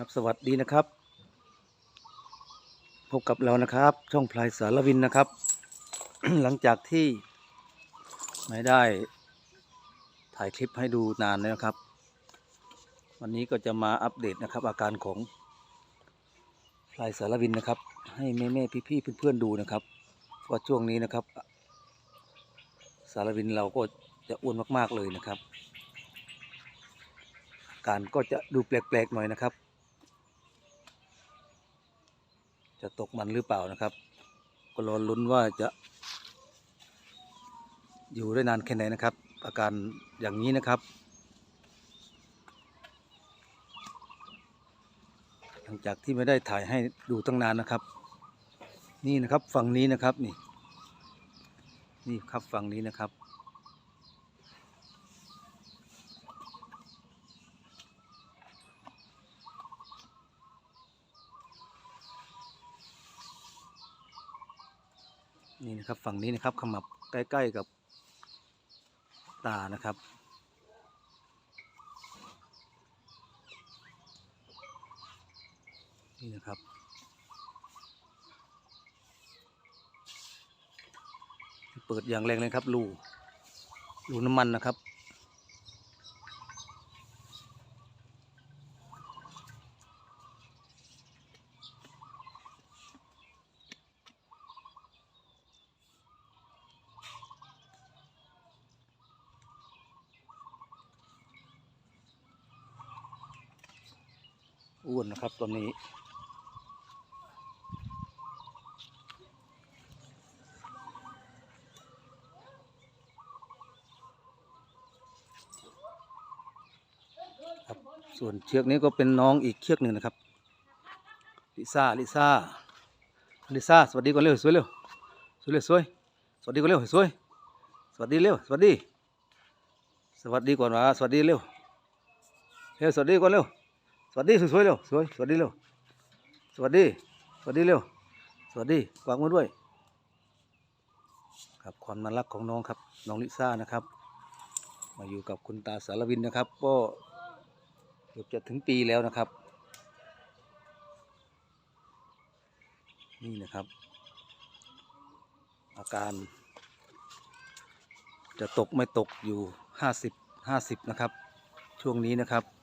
ครับสวัสดีนะครับ พบกับเรานะครับ ช่องพลายสารวินนะครับ หลังจากที่ไม่ได้ถ่ายคลิปให้ดูนานแล้วนะครับ วันนี้ก็จะมาอัปเดตนะครับ อาการของพลายสารวินนะครับ ให้แม่แม่พี่พี่ๆเพื่อนๆดูนะครับว่าช่วงนี้นะครับ สารวินเราก็จะอ้วนมากๆเลยนะครับการก็จะดูแปลกๆหน่อยนะครับ จะตกมันหรือเปล่านะครับ ก็รอลุ้นว่าจะอยู่ได้นานแค่ไหนนะครับ อาการอย่างนี้นะครับหลังจากที่ไม่ได้ถ่ายให้ดูตั้งนานนะครับ นี่นะครับฝั่งนี้นะครับนี่ นี่ครับฝั่งนี้นะครับ นะครับ ฝั่งนี้นะครับขมับใกล้ ๆกับตานะครับ นี่นะครับเปิดอย่างแรงเลยครับรูรูน้ำมันนะครับ อ้วนนะครับตอนนี้ ครับส่วนเชือกนี้ก็เป็นน้องอีกเชือกหนึ่งนะครับ ลิซ่า ลิซ่า ลิซ่า สวัสดีก่อนเร็วสวยเร็วสวยเร็วสวย สวัสดีก่อนเร็วสวย สวัสดีเร็ว สวัสดี สวัสดีก่อนวะสวัสดีเร็ว เร็วสวัสดีก่อนเร็ว วัสดีสวยๆเร็วสวยสวัสดีเร็วสวัสดี สวัสดีเร็วสวัสดีกวางมือด้วย ครับความน่ารักของน้องครับ น้องลิซ่านะครับ มาอยู่กับคุณตาสารวินนะครับ ก็เกือบจะถึงปีแล้วนะครับ นี่นะครับ อาการจะตกไม่ตกอยู่ห้าสิบห้าสิบนะครับ ช่วงนี้นะครับ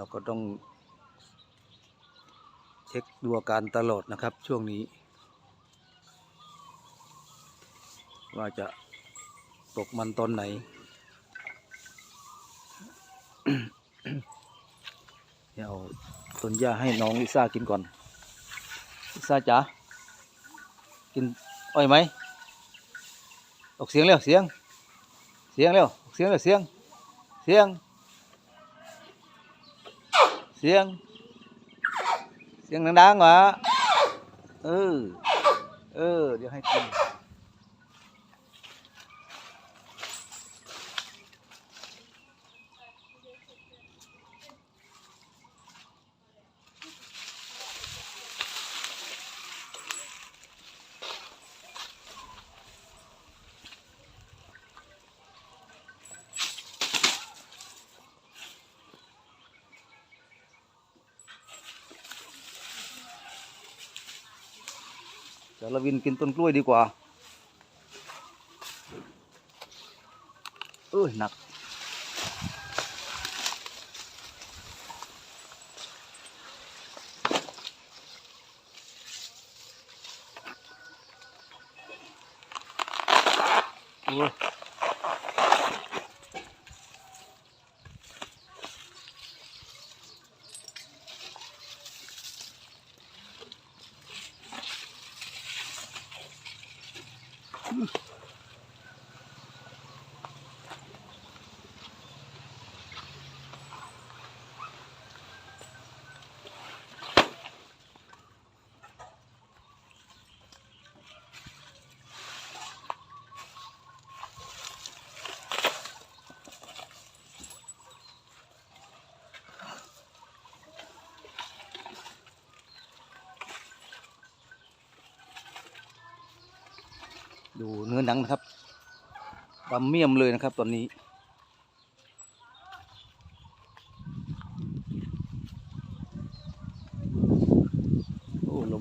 เราก็ต้อง เช็คดูอาการตลอดนะครับช่วงนี้ ว่าจะตกมันตอนไหน เดี๋ยวต้นหญ้าให้น้องลิซ่ากินก่อนลิซ่าจ๋ากินอ้อยไหมออกเสียงเร็วเสียง เสียงเร็วออกเสียงเร็วเสียง เสียง เสียงเสียงดังๆวะเออ เออ เดี๋ยวให้กิน สารวินกินต้นกล้วยดีกว่า เอ้ยหนัก Mm-hmm. ดูเนื้อหนังนะครับดำเมี่ยมเลยนะครับตอนนี้ น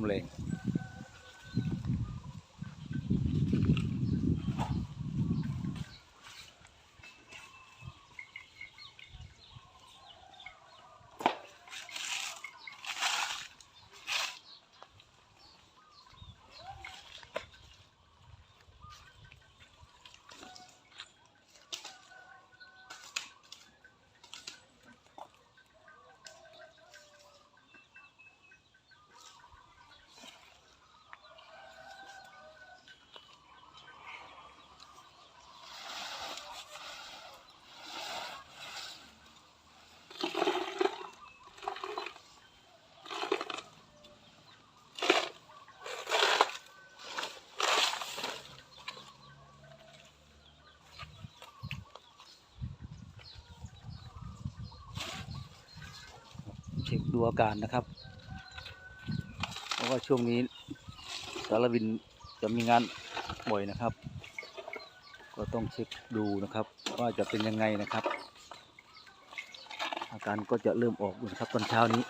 ช็คดูอาการนะครับ เพราะว่าช่วงนี้สารวินจะมีงานบ่อยนะครับ ก็ต้องเช็คดูนะครับ ว่าจะเป็นยังไงนะครับ อาการก็จะเริ่มออกนะครับตอนเช้านี้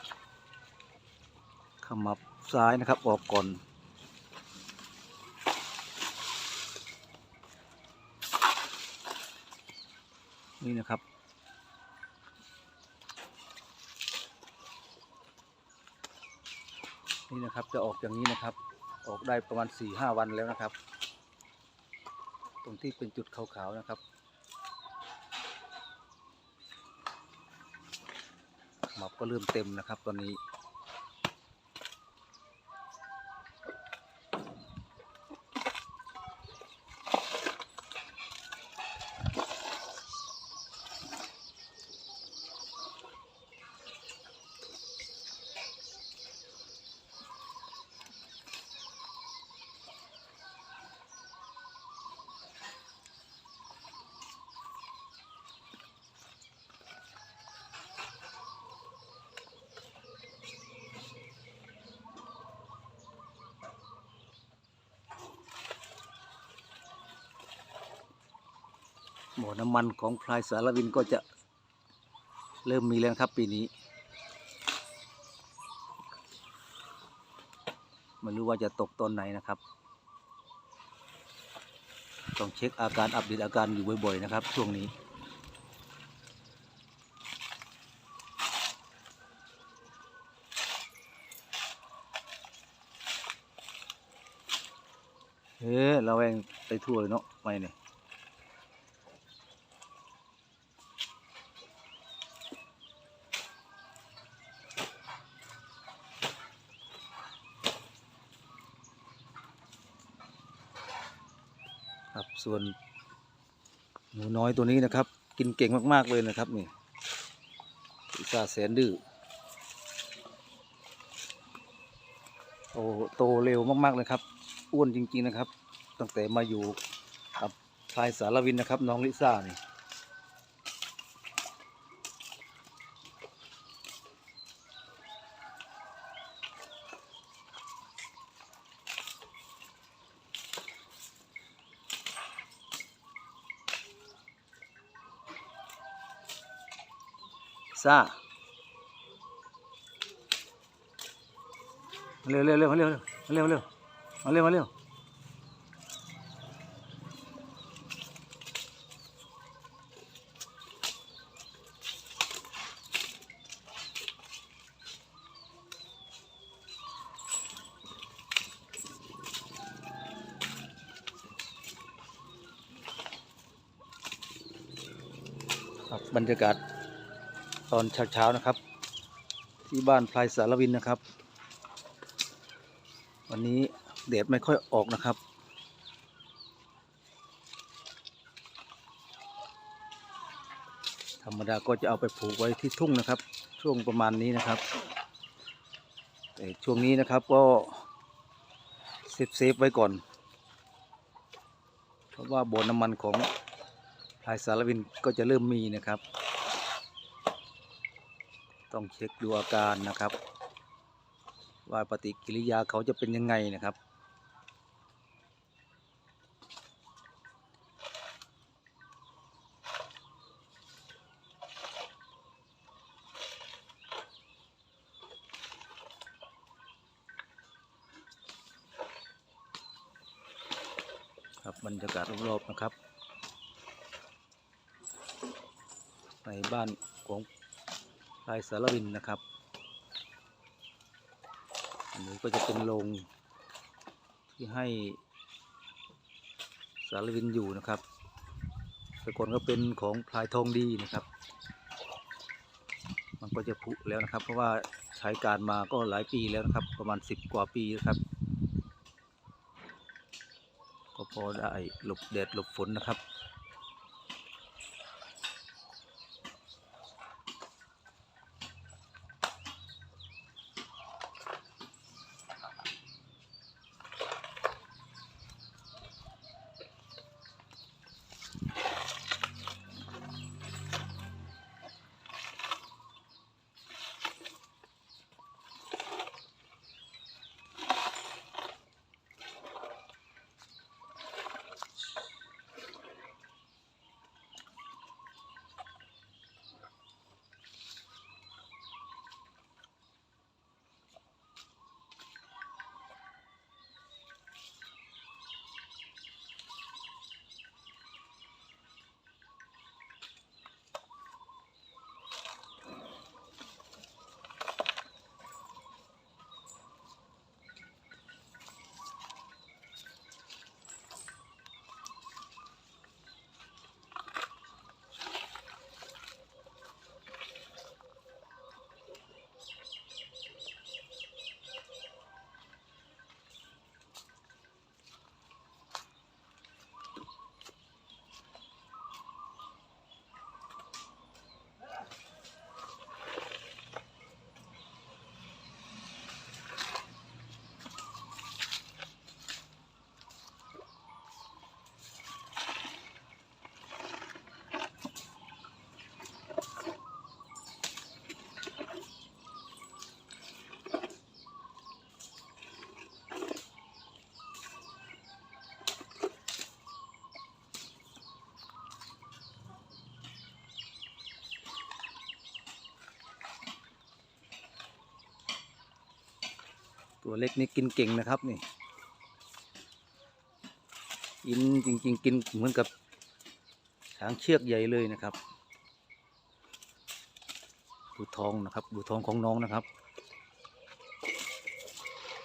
ขมับซ้ายนะครับออกก่อนนี่นะครับ นี่นะครับจะออกอย่างนี้นะครับ ออกได้ประมาณสี่ห้าวันแล้วนะครับ ตรงที่เป็นจุดขาวๆนะครับหมอบก็เริ่มเต็มนะครับตอนนี้ บ่อน้ำมันของพลายสารวินก็จะเริ่มมีแล้วครับปีนี้ไม่รู้ว่าจะตกตอนไหนนะครับ ต้องเช็คอาการอัปเดตอาการอยู่บ่อยๆนะครับ ช่วงนี้ เฮ้เราเองไปทั่วเลยเนาะไม่เนี่ย ส่วนหนูน้อยตัวนี้นะครับ กินเก่งมากๆเลยนะครับนี่พิซ่าแสนดื้อโอ้โตเร็วมากๆเลยครับ อ้วนจริง ๆนะครับ ตั้งแต่มาอยู่กับชายสารวินนะครับ น้องลิซ่านี่ ซ่าเร็วเร็วเร็วเร็วเร็วเร็วมาเร็วมาเร็วบรรยากาศ ตอนเช้าๆนะครับ ที่บ้านพลายสารวินนะครับ วันนี้แดดไม่ค่อยออกนะครับ ธรรมดาก็จะเอาไปผูกไว้ที่ทุ่งนะครับ ช่วงประมาณนี้นะครับแต่ช่วงนี้นะครับก็เซฟเซฟไว้ก่อน เพราะว่าบ่อน้ำมันของพลายสารวินก็จะเริ่มมีนะครับ ต้องเช็คดูอาการนะครับ ว่าปฏิกิริยาเขาจะเป็นยังไงนะครับ ครับบรรยากาศรอบๆนะครับในบ้าน ลายสารวินนะครับ อันนี้ก็จะเป็นโรงที่ให้สารวินอยู่นะครับแต่ก่อนก็เป็นของพลายทองดีนะครับ มันก็จะผุแล้วนะครับ เพราะว่าใช้การมาก็หลายปีแล้วนะครับ ประมาณสิบกว่าปีนะครับ ก็พอได้หลบแดดหลบฝนนะครับ ตัวเล็กนี่กินเก่งนะครับนี่กินจริง ๆ กินเหมือนกับช้างเชือกใหญ่เลยนะครับ ดูทองนะครับ ดูทองของน้องนะครับ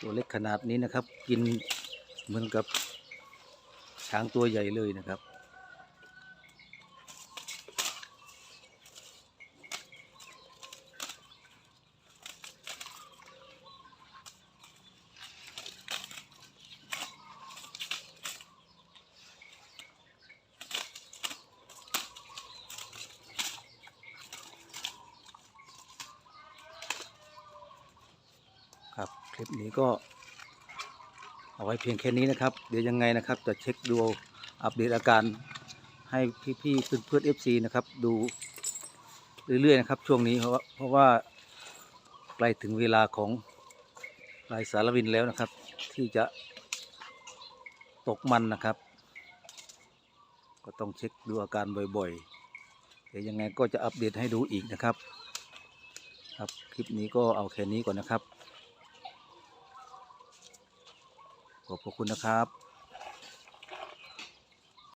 ตัวเล็กขนาดนี้นะครับ กินเหมือนกับช้างตัวใหญ่เลยนะครับ คลิปนี้ก็เอาไว้เพียงแค่นี้นะครับ เดี๋ยวยังไงนะครับ จะเช็คดูอัปเดตอาการให้พี่ๆเพื่อนๆเอฟซีนะครับ ดูเรื่อยๆนะครับ ช่วงนี้เพราะว่าเพราะว่าใกล้ถึงเวลาของลายสารวินแล้วนะครับ ที่จะตกมันนะครับ ก็ต้องเช็คดูอาการบ่อยๆ เดี๋ยวยังไงก็จะอัปเดตให้ดูอีกนะครับ ครับคลิปนี้ก็เอาแค่นี้ก่อนนะครับ ขอบพระคุณนะครับ